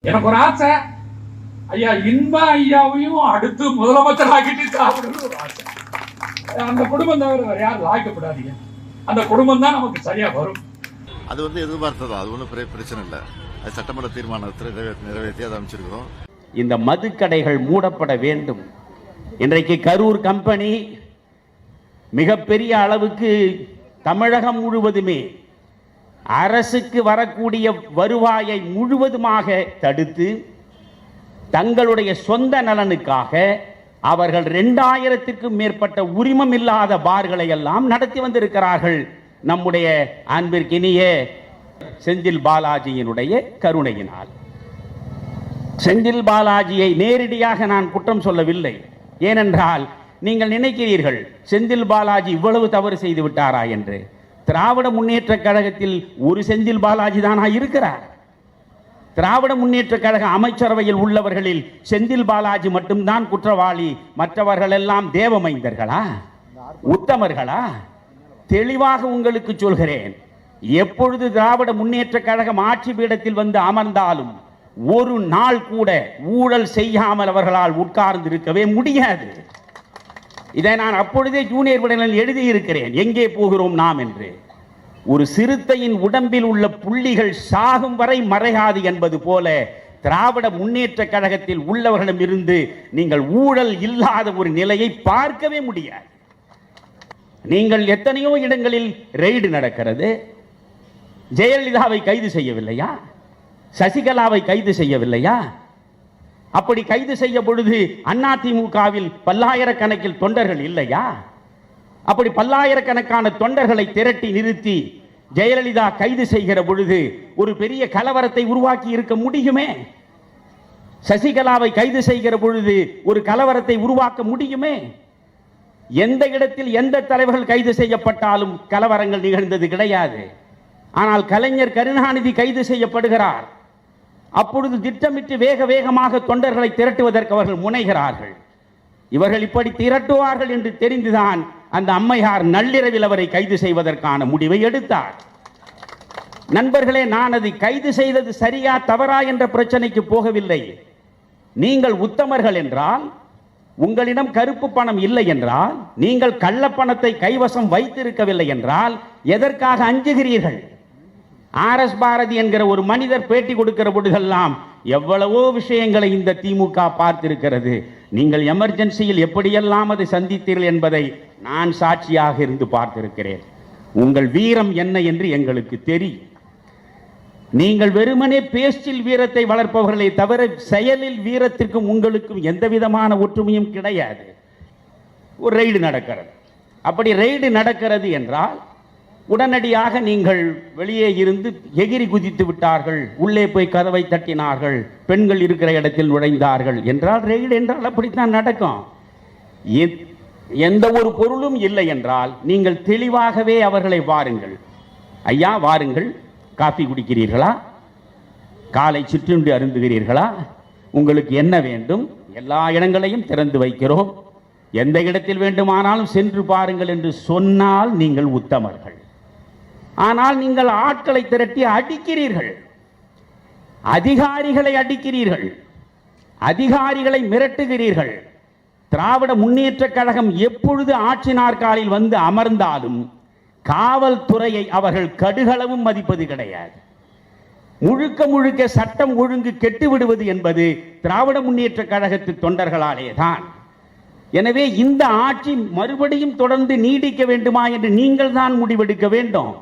எனக்கு ஒரு ஆசை ஐயா இன்ப ஐயாவையும் அடுத்து முதலமைச்சர் ஆக்கிட்டு சாப்பிடணும்னு ஒரு ஆசை. அந்த குடும்பம் தவிர வேற யாரும் லாய்க்கப்படாதீங்க. அந்த குடும்பம் தான் நமக்கு சரியா வரும். அது வந்து எதிர்பார்த்தது? அது ஒன்றும் பெரிய பிரச்சனை இல்லை. அது சட்டமன்ற தீர்மானத்தில் நிறைவே- நிறைவேற்றி அதை அமைச்சிருக்கிறோம் இந்த மதுக்கடைகள் மூடப்பட வேண்டும். இன்றைக்கு கரூர் கம்பெனி மிகப்பெரிய அளவுக்கு தமிழகம் முழுவதுமே அரசுக்கு வரக்கூடிய வருவாயை முழுவதுமாக தடுத்து தங்களுடைய சொந்த நலனுக்காக அவர்கள் ரெண்டாயிரத்திற்கும் மேற்பட்ட உரிமம் இல்லாத பார்களை எல்லாம் நடத்தி வந்திருக்கிறார்கள். நம்முடைய அன்பிற்கினிய செந்தில் பாலாஜியினுடைய கருணையினால். செந்தில் பாலாஜியை நேரடியாக நான் குற்றம் சொல்லவில்லை. ஏனென்றால் நீங்கள் நினைக்கிறீர்கள் செந்தில் பாலாஜி இவ்வளவு தவறு செய்து விட்டாரா என்று. திராவிட முன்னேற்ற கழகத்தில் ஒரு செந்தில் பாலாஜி தானா இருக்கிறார். திராவிட முன்னேற்ற கழக அமைச்சரவையில் உள்ளவர்களில் செந்தில் பாலாஜி மட்டும்தான் குற்றவாளி. மற்றவர்கள் எல்லாம் தேவமைந்தர்களா? உத்தமர்களா? தெளிவாக உங்களுக்கு சொல்கிறேன். எப்பொழுது திராவிட முன்னேற்ற கழகம் ஆட்சி பீடத்தில் வந்து அமர்ந்தாலும் ஒரு நாள் கூட ஊழல் செய்யாமல் அவர்களால் உட்கார்ந்து இருக்கவே முடியாது. இதை நான் அப்பொழுதே ஜூனியர் விடலில் எழுதியிருக்கிறேன். எங்கே போகிறோம் நாம் என்று? ஒரு சிறுத்தையின் உடம்பில் உள்ள புள்ளிகள் சாகும் வரை மறையாது என்பது போல திராவிட முன்னேற்ற கழகத்தில் உள்ளவர்களிடம் இருந்து நீங்கள் ஊழல் இல்லாத ஒரு நிலையை பார்க்கவே முடியாது. நீங்கள் எத்தனையோ இடங்களில் ரெய்டு நடக்கிறது. ஜெயலலிதாவை கைது செய்யவில்லையா? சசிகலாவை கைது செய்யவில்லையா? அப்படி கைது செய்ய பொழுது அதிமுகவில் பல்லாயிரக்கணக்கில் தொண்டர்கள் இல்லையா? அப்படி பல்லாயிரக்கணக்கான தொண்டர்களை திரட்டி நிறுத்தி ஜெயலலிதா கைது செய்கிற பொழுது ஒரு பெரிய கலவரத்தை உருவாக்கி இருக்க முடியுமே? சசிகலாவை கைது செய்கிற பொழுது ஒரு கலவரத்தை உருவாக்க முடியுமே? எந்த இடத்தில் எந்த தலைவர்கள் கைது செய்யப்பட்டாலும் கலவரங்கள் நிகழ்ந்தது கிடையாது. ஆனால் கலைஞர் கருணாநிதி கைது செய்யப்படுகிறார். அப்பொழுது திட்டமிட்டு வேக வேகமாக தொண்டர்களை திரட்டுவதற்கு அவர்கள் முனைகிறார்கள். இவர்கள் இப்படி திரட்டுவார்கள் என்று தெரிந்துதான் அந்த அம்மையார் நள்ளிரவில் அவரை கைது செய்வதற்கான முடிவை எடுத்தார். நண்பர்களே நான் அதை கைது செய்தது சரியா தவறா என்ற பிரச்சனைக்கு போகவில்லை. நீங்கள் உத்தமர்கள் என்றால் உங்களிடம் கருப்பு பணம் இல்லை என்றால் நீங்கள் கள்ளப்பணத்தை கைவசம் வைத்திருக்கவில்லை என்றால் எதற்காக அஞ்சுகிறீர்கள்? ஆர் எஸ் பாரதி என்கிற ஒரு மனிதர் பேட்டி கொடுக்கிற பொழுதெல்லாம் எவ்வளவோ விஷயங்களை இந்த திமுக பார்த்திருக்கிறது. நீங்கள் எமர்ஜென்சியில் எப்படியெல்லாம் அதை சந்தித்தீர்கள் என்பதை நான் சாட்சியாக இருந்து பார்த்திருக்கிறேன். உங்கள் வீரம் என்ன என்று எங்களுக்கு தெரியும் நீங்கள் வெறுமனே பேச்சில் வீரத்தை வளர்ப்பவர்களை தவிர செயலில் வீரத்திற்கும் உங்களுக்கும் எந்த விதமான ஒற்றுமையும் கிடையாது. ஒரு ரெய்டு நடக்கிறது. அப்படி ரெய்டு நடக்கிறது என்றால் உடனடியாக நீங்கள் வெளியே இருந்து எகிரி குதித்து விட்டார்கள். உள்ளே போய் கதவை தட்டினார்கள். பெண்கள் இருக்கிற இடத்தில் நுழைந்தார்கள். என்றால் ரெய்டு என்றால் அப்படித்தான் நடக்கும். எந்த ஒரு பொருளும் இல்லை என்றால் நீங்கள் தெளிவாகவே அவர்களை வாருங்கள். ஐயா வாருங்கள். காஃபி குடிக்கிறீர்களா? காலை சிற்றுண்டி அருந்துகிறீர்களா? உங்களுக்கு என்ன வேண்டும்? எல்லா இடங்களையும் திறந்து வைக்கிறோம். எந்த இடத்தில் வேண்டுமானாலும் சென்று பாருங்கள் என்று சொன்னால் நீங்கள் உத்தமர்கள். ஆனால் நீங்கள் ஆட்களை திரட்டி அடிக்கிறீர்கள். அதிகாரிகளை அடிக்கிறீர்கள். அதிகாரிகளை மிரட்டுகிறீர்கள். திராவிட முன்னேற்ற கழகம் எப்பொழுது ஆட்சி நாற்காலில் வந்து அமர்ந்தாலும் காவல்துறையை அவர்கள் கடுகளவும் மதிப்பது கிடையாது. முழுக்க முழுக்க சட்டம் ஒழுங்கு கெட்டு விடுவது என்பது திராவிட முன்னேற்ற கழகத்து தொண்டர்களாலே தான் எனவே இந்த ஆட்சி மறுபடியும் தொடர்ந்து நீடிக்க வேண்டுமா என்று நீங்கள் தான் முடிவெடுக்க வேண்டும்.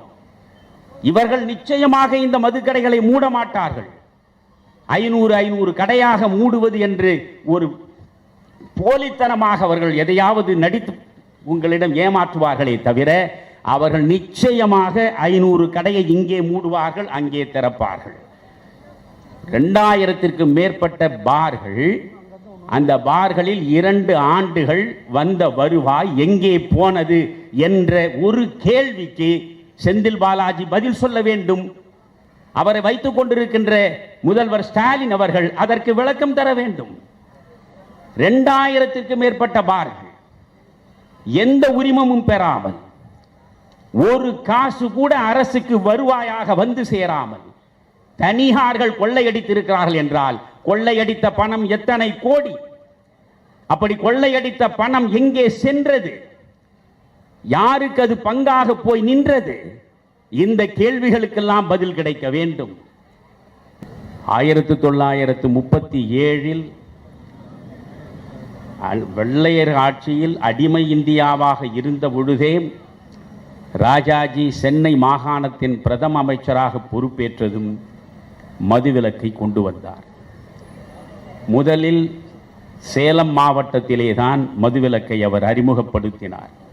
இவர்கள் நிச்சயமாக இந்த மதுக்கடைகளை மூட மாட்டார்கள் ஐநூறு ஐநூறு கடையாக மூடுவது என்று ஒரு போலித்தனமாக அவர்கள் எதையாவது நடித்து உங்களிடம் ஏமாற்றுவார்களே தவிர அவர்கள் நிச்சயமாக ஐநூறு கடையை இங்கே மூடுவார்கள் அங்கே திறப்பார்கள். ரெண்டாயிரத்திற்கு மேற்பட்ட பார்கள் அந்த பார்களில் இரண்டு ஆண்டுகள் வந்த வருவாய் எங்கே போனது என்ற ஒரு கேள்விக்கு செந்தில் பாலாஜி பதில் சொல்ல வேண்டும். அவரை வைத்துக் கொண்டிருக்கின்ற முதல்வர் ஸ்டாலின் அவர்கள் அதற்கு விளக்கம் தர வேண்டும். ரெண்டாயிரத்திற்கு மேற்பட்ட பார்கள் எந்த உரிமமும் பெறாமல் ஒரு காசு கூட அரசுக்கு வருவாயாக வந்து சேராமல் தனியார்கள் கொள்ளையடித்திருக்கிறார்கள் என்றால் கொள்ளையடித்த பணம் எத்தனை கோடி? அப்படி கொள்ளையடித்த பணம் எங்கே சென்றது? யாருக்கு அது பங்காக போய் நின்றது? இந்த கேள்விகளுக்கெல்லாம் பதில் கிடைக்க வேண்டும். ஆயிரத்தி தொள்ளாயிரத்து முப்பத்தி ஏழில் அ- வெள்ளையர் ஆட்சியில் அடிமை இந்தியாவாக இருந்த பொழுதே ராஜாஜி சென்னை மாகாணத்தின் பிரதம அமைச்சராக பொறுப்பேற்றதும் மதுவிலக்கை கொண்டு வந்தார். முதலில் சேலம் மாவட்டத்திலே தான் மதுவிலக்கை அவர் அறிமுகப்படுத்தினார்.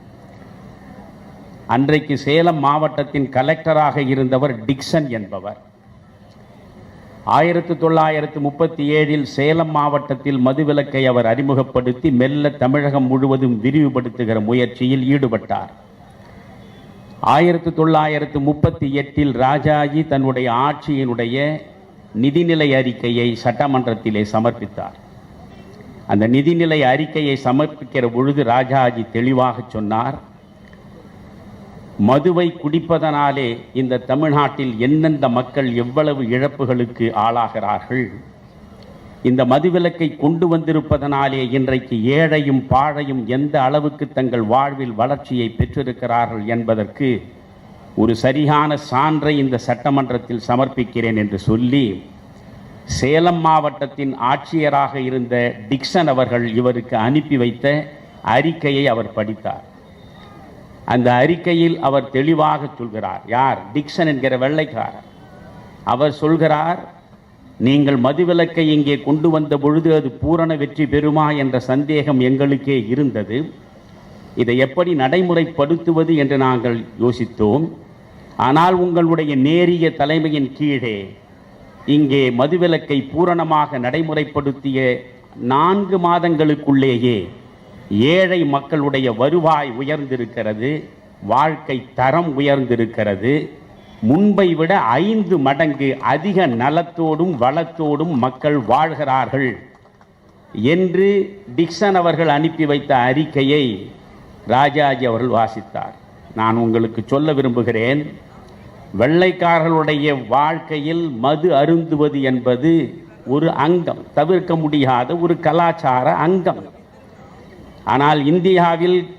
அன்றைக்கு சேலம் மாவட்டத்தின் கலெக்டராக இருந்தவர் டிக்சன் என்பவர். ஆயிரத்து தொள்ளாயிரத்து முப்பத்தி ஏழில் சேலம் மாவட்டத்தில் மதுவிலக்கை அவர் அறிமுகப்படுத்தி மெல்ல தமிழகம் முழுவதும் விரிவுபடுத்துகிற முயற்சியில் ஈடுபட்டார். ஆயிரத்து தொள்ளாயிரத்து முப்பத்தி எட்டில் ராஜாஜி தன்னுடைய ஆட்சியினுடைய நிதிநிலை அறிக்கையை சட்டமன்றத்திலே சமர்ப்பித்தார். அந்த நிதிநிலை அறிக்கையை சமர்ப்பிக்கிற பொழுது ராஜாஜி தெளிவாக சொன்னார் மதுவை குடிப்பதனாலே இந்த தமிழ்நாட்டில் எந்தெந்த மக்கள் எவ்வளவு இழப்புகளுக்கு ஆளாகிறார்கள்? இந்த மதுவிலக்கை கொண்டு வந்திருப்பதனாலே இன்றைக்கு ஏழையும் பாழையும் எந்த அளவுக்கு தங்கள் வாழ்வில் வளர்ச்சியை பெற்றிருக்கிறார்கள் என்பதற்கு ஒரு சரியான சான்றை இந்த சட்டமன்றத்தில் சமர்ப்பிக்கிறேன் என்று சொல்லி சேலம் மாவட்டத்தின் ஆட்சியராக இருந்த டிக்சன் அவர்கள் இவருக்கு அனுப்பி வைத்த அறிக்கையை அவர் படித்தார். அந்த அறிக்கையில் அவர் தெளிவாக சொல்கிறார். யார்? டிக்சன் என்கிற வெள்ளைக்காரர். அவர் சொல்கிறார் நீங்கள் மதுவிலக்கை இங்கே கொண்டு வந்த பொழுது அது பூரண வெற்றி பெறுமா என்ற சந்தேகம் எங்களுக்கே இருந்தது. இதை எப்படி நடைமுறைப்படுத்துவது என்று நாங்கள் யோசித்தோம். ஆனால் உங்களுடைய நேரிய தலைமையின் கீழே இங்கே மதுவிலக்கை பூரணமாக நடைமுறைப்படுத்திய நான்கு மாதங்களுக்குள்ளேயே ஏழை மக்களுடைய வருவாய் உயர்ந்திருக்கிறது வாழ்க்கை தரம் உயர்ந்திருக்கிறது. முன்பை விட ஐந்து மடங்கு அதிக நலத்தோடும் வளத்தோடும் மக்கள் வாழ்கிறார்கள் என்று டிக்சன் அவர்கள் அனுப்பி வைத்த அறிக்கையை ராஜாஜி அவர்கள் வாசித்தார். நான் உங்களுக்கு சொல்ல விரும்புகிறேன் வெள்ளைக்காரர்களுடைய வாழ்க்கையில் மது அருந்துவது என்பது ஒரு அங்கம் தவிர்க்க முடியாத ஒரு கலாச்சார அங்கம். ஆனால் இந்தியாவில்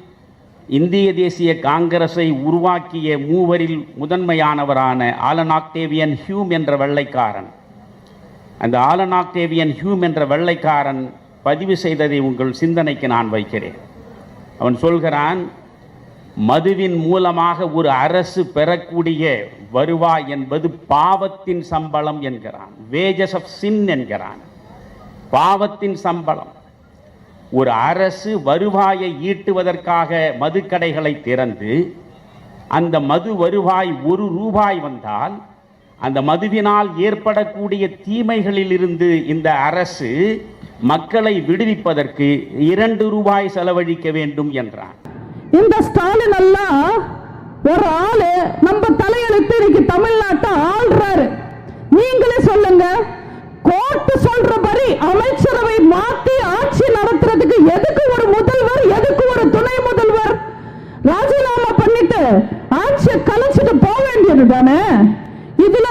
இந்திய தேசிய காங்கிரஸை உருவாக்கிய மூவரில் முதன்மையானவரான ஆலன் ஆக்டேவியன் ஹியூம் என்ற வெள்ளைக்காரன். அந்த ஆலன் ஆக்டேவியன் ஹியூம் என்ற வெள்ளைக்காரன் பதிவு செய்ததை உங்கள் சிந்தனைக்கு நான் வைக்கிறேன். அவன் சொல்கிறான் மதுவின் மூலமாக ஒரு அரசு பெறக்கூடிய வருவாய் என்பது பாவத்தின் சம்பளம் என்கிறான். வேஜஸ் ஆஃப் சின் என்கிறான். பாவத்தின் சம்பளம். ஒரு அரசு வருவாயை ஈட்டுவதற்காக மதுக்கடைகளை திறந்து அந்த மது வருவாய் ஒரு ரூபாய் வந்தால் அந்த மதுவினால் ஏற்படக்கூடிய தீமைகளிலிருந்து இந்த அரசு மக்களை விடுவிப்பதற்கு இரண்டு ரூபாய் செலவழிக்க வேண்டும் என்றான். இந்த ஸ்டாலின் எல்லாம் ஒரு ஆளு நம்ம தலையெழுத்து இன்னைக்கு தமிழ்நாட்டை ஆள்றாரு நீங்களே சொல்லுங்க கோர்ட்டு சொல்றபடி அமைச்சரவை மாத்தி ஆட்சி நடத்துறதுக்கு எதுக்கு ஒரு முதல்வர் எதுக்கு ஒரு துணை முதல்வர் ராஜினாமா பண்ணிட்டு ஆட்சியை கலைச்சிட்டு போக வேண்டியது தானே இதுல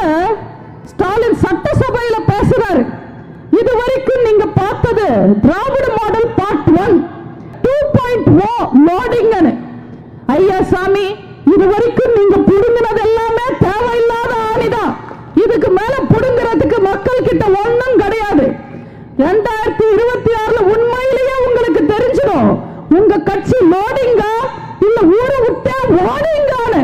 ஸ்டாலின் சட்டசபையில பேசுறாரு இது வரைக்கும் நீங்க பார்த்தது Dravida model part one two point O loading ஐயா சாமி இது வரைக்கும் நீங்க புடுங்கினது எல்லாமே தேவையில்லாத ஆணிதான் இதுக்கு மேல புடுங்கிறதுக்கு மக்கள் கிட்ட ஒண்ணும் கிடையாது. ரெண்டாயிரத்தி இருபத்தி ஆறுல உண்மையிலேயே உங்களுக்கு தெரிஞ்சிடும். உங்க கட்சி லோடிங்கா இல்ல ஊரை விட்டா ஓடிங்கான்னு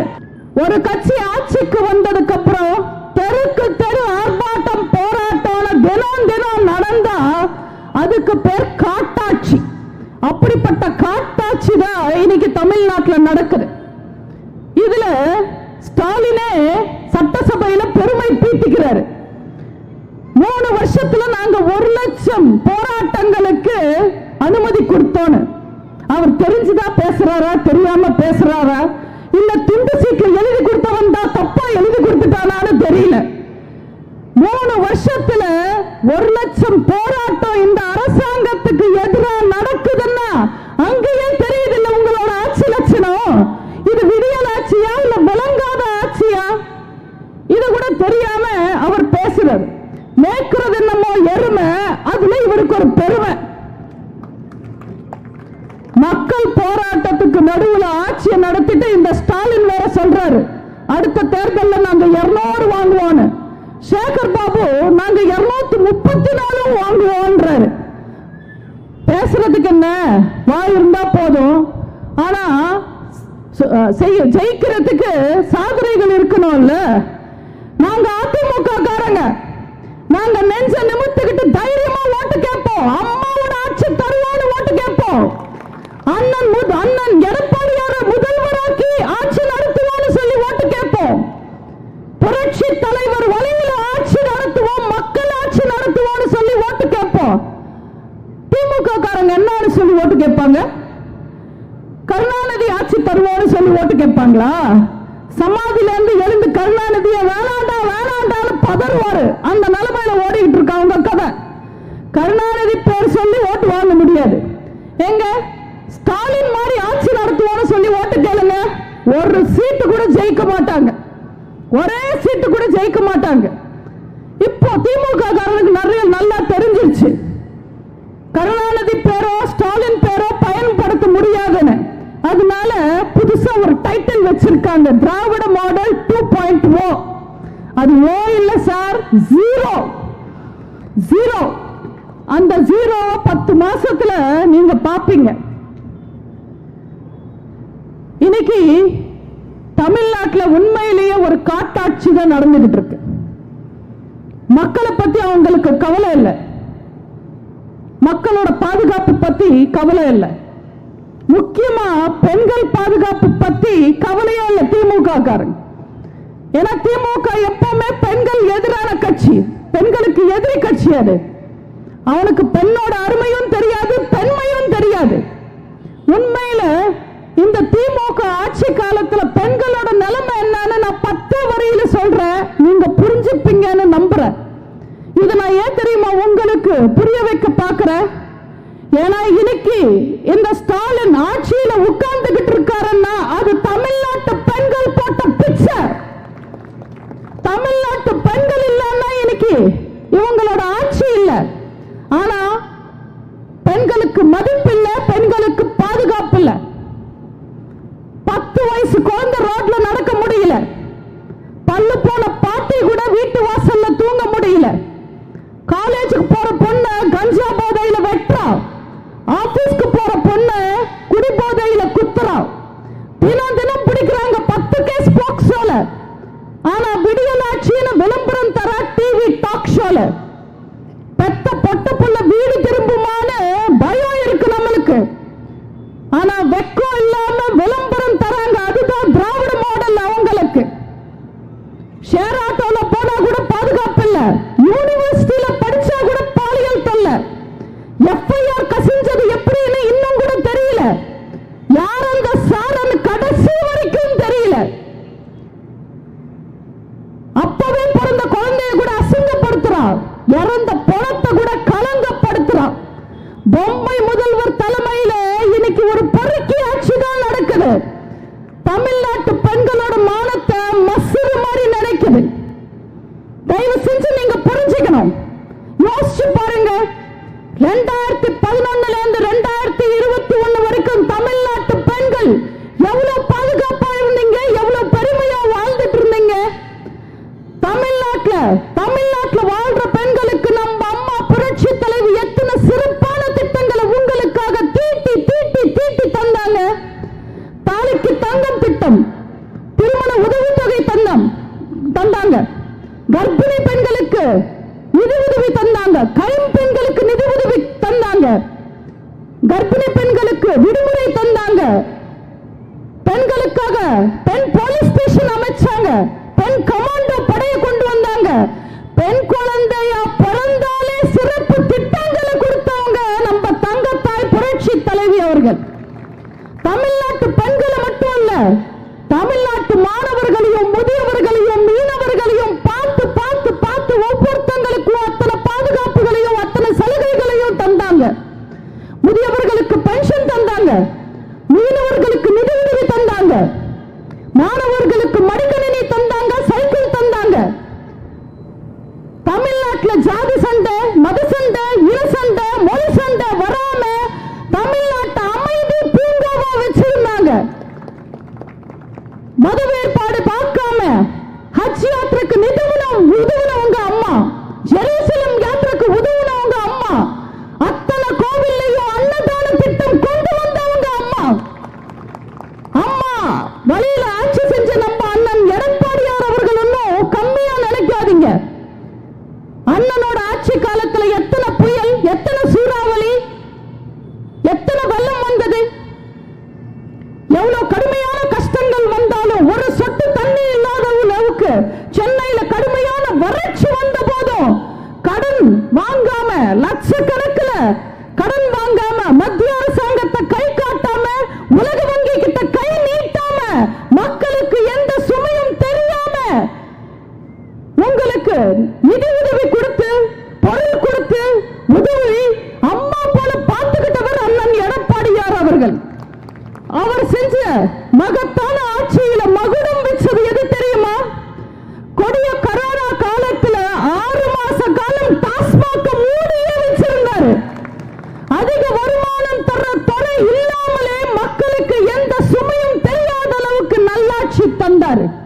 ஒரு கட்சி ஆட்சிக்கு வந்ததுக்கு அப்புறம் தெருக்கு தெரு ஆர்ப்பாட்டம் போராட்டம் தினம் தினம் நடந்தா அதுக்கு பேர் காட்டாட்சி அப்படிப்பட்ட காட்டாட்சி தான் இன்னைக்கு தமிழ்நாட்டுல நடக்குது இதுல ஸ்டாலினே சட்டசபையில பெருமை பீத்திக்கிறாரு மூணு வருஷத்துல நாங்க ஒரு லட்சம் போராட்டங்களுக்கு அனுமதி கொடுத்தோன்னு. அவர் தெரிஞ்சுதான் பேசுறாரா தெரியாம பேசுறாரா? இல்ல துண்டு சீக்கிரம் எழுதி கொடுத்தவன் தான் தப்பா எழுதி கொடுத்துட்டானான்னு தெரியல. மூணு வருஷத்துல ஒரு லட்சம் போராட்டம் இந்த அரசாங்கத்துக்கு எதிராக நடக்குதுன்னா அங்கேயே தெரியுது இல்ல உங்களோட ஆட்சி லட்சணம். இது விடியல் ஆட்சியா இல்ல விளங்காத ஆட்சியா? இது கூட தெரியாம அவர் பேசுறாரு. எருமை அதுல இவருக்கு ஒரு பெருமை. மக்கள் போராட்டத்துக்கு நடுவில் ஆட்சியை நடத்திட்டு இந்த ஸ்டாலின் வேற சொல்றாரு. அடுத்த தேர்தலில் நாங்க இருநூறு வாங்குவோம்னு. சேகர் பாபு நாங்க இருநூத்தி முப்பத்தி நாலும் வாங்குவோம்ன்றாரு. பேசுறதுக்கு என்ன? வாய் இருந்தா போதும். ஆனா ஜெயிக்கிறதுக்கு சாதனைகள் இருக்கணும்ல. நாங்க அதிமுக காரங்க நாங்க நெஞ்ச எங்க? ஸ்டாலின் மாதிரி ஆட்சி நடத்துவோம்னு சொல்லி ஓட்டு கேளுங்க. ஒரு சீட்டு கூட ஜெயிக்க மாட்டாங்க. ஒரே சீட்டு கூட ஜெயிக்க மாட்டாங்க. இப்போ திமுக காரனுக்கு நிறைய நல்லா தெரிஞ்சிருச்சு. கருணாநிதி பேரோ ஸ்டாலின் பேரோ பயன்படுத்த முடியாதுன்னு. அதனால புதுசா ஒரு டைட்டில் வச்சிருக்காங்க. Dravida model two point O அது ஓ இல்ல சார் ஜீரோ ஜீரோ அந்த ஜீரோ பத்து மாசத்துல நீங்க பாப்பீங்க. இன்னைக்கு தமிழ்நாட்டுல உண்மையிலேயே ஒரு காட்டாட்சி தான் நடந்துகிட்டு இருக்கு. மக்களை பத்தி அவங்களுக்கு கவலை இல்லை. மக்களோட பாதுகாப்பு பத்தி கவலை இல்லை. முக்கியமா பெண்கள் பாதுகாப்பு பத்தி கவலையே இல்லை திமுக காரங்க ஏன்னா திமுக எப்பவுமே பெண்கள் எதிரான கட்சி. பெண்களுக்கு எதிரி கட்சி அது. அவனுக்கு பெண்ணோட அருமையும் தெரியாது பெண்மையும் தெரியாது. உண்மையில இந்த திமுக ஆட்சி காலத்துல பெண்களோட நிலைமை என்னன்னு நான் பத்து வரையில சொல்றேன். நீங்க புரிஞ்சுப்பீங்கன்னு நம்புறேன். இது நான் ஏன் தெரியுமா உங்களுக்கு புரிய வைக்க பாக்குறேன் ஏன்னா இன்னைக்கு இந்த ஸ்டாலின் ஆட்சியில உட்கார்ந்துகிட்டு இருக்காருன்னா அது தமிழ்நாட்டு பெண்கள் போட்ட பிச்சை. தமிழ்நாட்டு பெண்கள் இல்லைன்னா இன்னைக்கு இவங்களோட ஆட்சி ஆனா பெண்களுக்கு மதிப்பு ஷேர் ஆட்டோல புரிஞ்சுக்கணும் யோசிச்சு பாருங்க. ரெண்டாயிரத்தி பதினொன்னுல இருந்து ரெண்டாயிரத்தி இருபத்தி ஒண்ணு வரைக்கும் தமிழ்நாட்டு பெண்கள் எவ்வளவு பாதுகாப்பா இருந்தீங்க எவ்வளவு பெருமையா வாழ்ந்துட்டு இருந்தீங்க தமிழ்நாட்டுல தமிழ்நாட்டுல வாழ்ற பெண்களுக்கு நம்ம அம்மா புரட்சி தலைவி எத்தனை சிறப்பான திட்டங்களை உங்களுக்காக தீட்டி தீட்டி தீட்டி தந்தாங்க தாலிக்கு தங்கம் திட்டம் திருமண உதவித்தொகை தந்தம் தந்தாங்க கர்ப்பிணி பெண்களுக்கு நிதி உதவி தந்தாங்க. கைம்பெண்களுக்கு நிதி உதவி தந்தாங்க. கர்ப்பிணி பெண்களுக்கு விடுமுறை தந்தாங்க. பெண்களுக்காக lugar.